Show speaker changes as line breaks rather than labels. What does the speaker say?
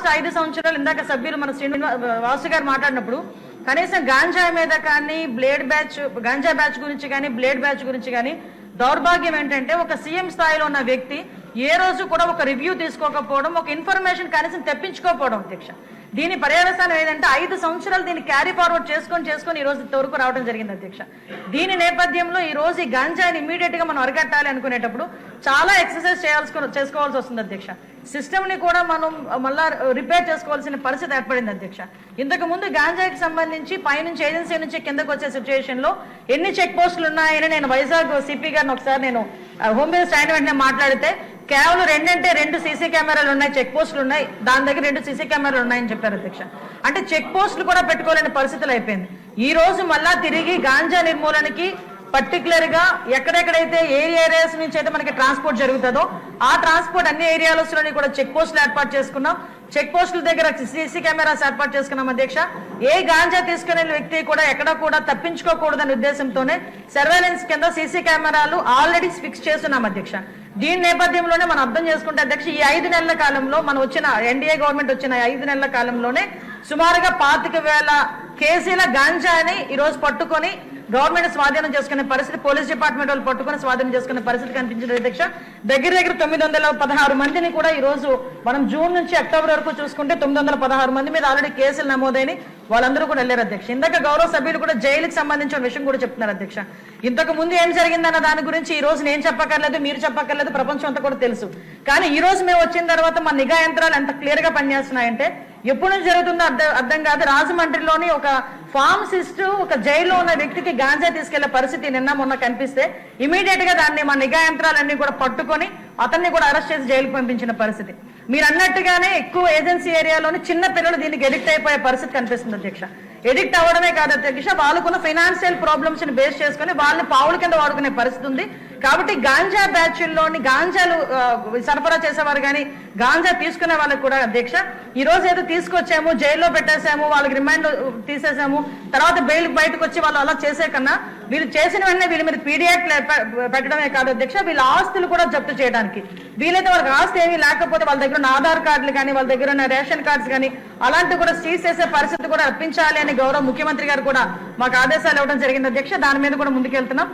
Last ఐదు సంవత్సరాలు ఇందాక సభ్యులు మన శ్రీనివా వాసు గారు మాట్లాడినప్పుడు కనీసం గాంజా మీద కానీ బ్లేడ్ బ్యాచ్ గాంజా బ్యాచ్ గురించి కానీ బ్లేడ్ బ్యాచ్ గురించి కానీ దౌర్భాగ్యం ఏంటంటే ఒక సీఎం స్థాయిలో ఉన్న వ్యక్తి ఏ రోజు కూడా ఒక రివ్యూ తీసుకోకపోవడం ఒక ఇన్ఫర్మేషన్ కనీసం తెప్పించుకోకపోవడం అధ్యక్ష. దీని పర్యవసానం ఏదంటే ఐదు సంవత్సరాలు దీన్ని క్యారీ ఫార్వర్డ్ చేసుకొని చేసుకొని ఈ రోజు ఇంతవరకు రావడం జరిగింది అధ్యక్ష. దీని నేపథ్యంలో ఈ రోజు ఈ గంజాయిని ఇమీడియట్గా మనం అరగట్టాలి అనుకునేటప్పుడు చాలా ఎక్సర్సైజ్ చేయాల్సి చేసుకోవాల్సి వస్తుంది అధ్యక్ష. సిస్టమ్ని కూడా మనం మళ్ళా రిపేర్ చేసుకోవాల్సిన పరిస్థితి ఏర్పడింది అధ్యక్ష. ఇంతకు ముందు గాంజాకి సంబంధించి పైనుంచి ఏజెన్సీ నుంచి కిందకు వచ్చే సిచ్యువేషన్లో ఎన్ని చెక్ పోస్టులు ఉన్నాయని నేను వైజాగ్ సిపి గారిని ఒకసారి నేను హోమ్ మినిస్టర్ అయిన వెంటనే మాట్లాడితే కేవలం రెండంటే రెండు సీసీ కెమెరాలు ఉన్నాయి చెక్ పోస్టులు ఉన్నాయి దాని దగ్గర రెండు సీసీ కెమెరాలు ఉన్నాయని చెప్పారు అధ్యక్ష. అంటే చెక్ పోస్టులు కూడా పెట్టుకోలేని పరిస్థితులు అయిపోయింది. ఈ రోజు మళ్ళా తిరిగి గాంజా నిర్మూలనకి పర్టికులర్గా ఎక్కడెక్కడైతే ఏరియా ఏరియాస్ నుంచి అయితే మనకి ట్రాన్స్పోర్ట్ జరుగుతుందో ఆ ట్రాన్స్పోర్ట్ అన్ని ఏరియాలోని కూడా చెక్ పోస్టులు ఏర్పాటు చేసుకున్నాం. చెక్ పోస్టుల దగ్గర సీసీ కెమెరాస్ ఏర్పాటు చేసుకున్నాం అధ్యక్ష. ఏ గాంజా తీసుకునే వ్యక్తి కూడా ఎక్కడ కూడా తప్పించుకోకూడదనే ఉద్దేశంతోనే సర్వేలెన్స్ కింద సీసీ కెమెరాలు ఆల్రెడీ ఫిక్స్ చేస్తున్నాం అధ్యక్ష. దీని నేపథ్యంలోనే మనం అర్థం చేసుకుంటే అధ్యక్ష ఈ ఐదు నెలల కాలంలో మనం వచ్చిన ఎన్డీఏ గవర్నమెంట్ వచ్చిన ఐదు నెలల కాలంలోనే సుమారుగా పాతిక వేల కేసీల గాంజాని ఈరోజు పట్టుకొని గవర్నమెంట్ స్వాధీనం చేసుకునే పరిస్థితి పోలీస్ డిపార్ట్మెంట్ వాళ్ళు పట్టుకొని స్వాధీనం చేసుకునే పరిస్థితి కనిపించింది అధ్యక్ష. దగ్గర దగ్గర తొమ్మిది వందల పదహారు మందిని కూడా ఈ రోజు మనం జూన్ నుంచి అక్టోబర్ వరకు చూసుకుంటే తొమ్మిది వందల పదహారు మంది మీద ఆల్రెడీ కేసులు నమోదైన వాళ్ళందరూ కూడా వెళ్ళారు అధ్యక్ష. ఇందాక గౌరవ సభ్యులు కూడా జైలుకి సంబంధించిన విషయం కూడా చెప్తున్నారు అధ్యక్ష. ఇంతకు ముందు ఏం జరిగిందన్న దాని గురించి ఈ రోజు నేను చెప్పక్కర్లేదు మీరు చెప్పక్కర్లేదు ప్రపంచం అంతా కూడా తెలుసు. కానీ ఈ రోజు మేము వచ్చిన తర్వాత మా నిఘా యంత్రాలు ఎంత క్లియర్గా పనిచేస్తున్నాయంటే ఎప్పుడు నుంచి జరుగుతుందో అర్థం అర్థం కాదు. రాజమండ్రిలోని ఒక ఫార్మసిస్ట్ ఒక జైల్లో ఉన్న వ్యక్తికి గాంజా తీసుకెళ్ళే పరిస్థితి నిన్న మొన్న కనిపిస్తే ఇమీడియట్గా దాన్ని మా నిఘా యంత్రాలన్నీ కూడా పట్టుకొని అతన్ని కూడా అరెస్ట్ చేసి జైలుకు పంపించిన పరిస్థితి. మీరు అన్నట్టుగానే ఎక్కువ ఏజెన్సీ ఏరియాలోని చిన్న పిల్లలు దీనికి ఎడిక్ట్ అయిపోయే పరిస్థితి కనిపిస్తుంది అధ్యక్ష. ఎడిక్ట్ అవ్వడమే కాదు అధ్యక్ష వాళ్ళకున్న ఫైనాన్షియల్ ప్రాబ్లమ్స్ని బేస్ చేసుకుని వాళ్ళని పావుల కింద వాడుకునే పరిస్థితి ఉంది. కాబట్టి గాంజా బ్యాచ్ల్లోని గాంజాలు సరఫరా చేసేవారు కానీ గాంజా తీసుకునే వాళ్ళకి కూడా అధ్యక్ష ఈ రోజు ఏదో తీసుకొచ్చాము జైల్లో పెట్టేశాము వాళ్ళకి రిమైండ్ తీసేసాము తర్వాత బెయిల్ బయటకు వచ్చి వాళ్ళు అలా చేసే కన్నా వీళ్ళు చేసిన వెంటనే వీళ్ళ మీద పీడియాట్ పెట్టడమే కాదు అధ్యక్ష వీళ్ళ ఆస్తులు కూడా జప్తు చేయడానికి. వీలైతే వాళ్ళకి ఆస్తి ఏమీ లేకపోతే వాళ్ళ దగ్గర ఉన్న ఆధార్ కార్డులు కానీ వాళ్ళ దగ్గర ఉన్న రేషన్ కార్డ్స్ కానీ అలాంటివి కూడా సీజ్ చేసే పరిస్థితి కూడా రప్పించాలి అని గౌరవ ముఖ్యమంత్రి గారు కూడా మాకు ఆదేశాలు ఇవ్వడం జరిగింది. అధ్యక్ష దాని మీద కూడా ముందుకెళ్తున్నాం.